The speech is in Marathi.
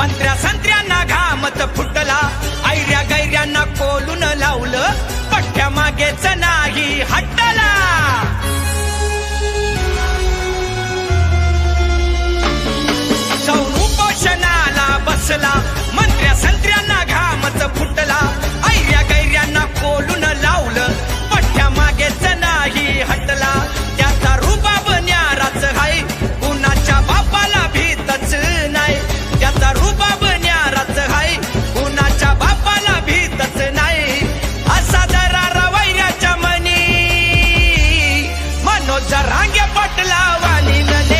मंत्र्या संत्र्यांना घामत फुटला. ऐऱ्या गैऱ्यांना कोलून लावलं. पठ्या मागेच नाही हट्टला. सौन उपोषणाला बसला. रांग्या पटला वाली नले